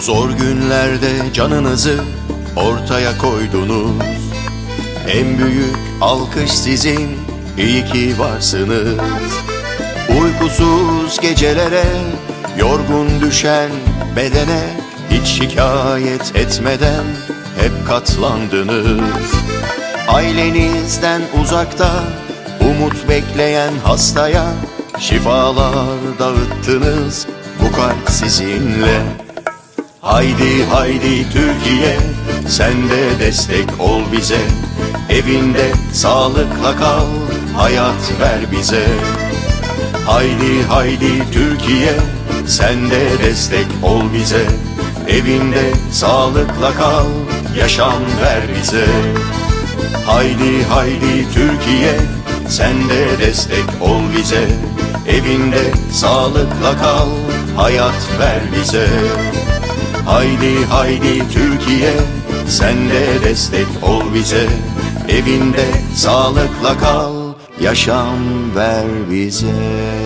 Zor günlerde canınızı ortaya koydunuz. En büyük alkış sizin iyi ki varsınız. Uykusuz gecelere yorgun düşen bedene Hiç şikayet etmeden hep katlandınız. Ailenizden uzakta umut bekleyen hastaya Şifalar dağıttınız. Bu kalp sizinle Haydi haydi Türkiye sen de destek ol bize. Evinde sağlıkla kal hayat ver bize. Haydi haydi Türkiye sen de destek ol bize. Evinde sağlıkla kal yaşam ver bize. Haydi haydi Türkiye sen de destek ol bize. Evinde sağlıkla kal hayat ver bize Haydi haydi Türkiye sen de destek ol bize. Evinde sağlıkla kal yaşam ver bize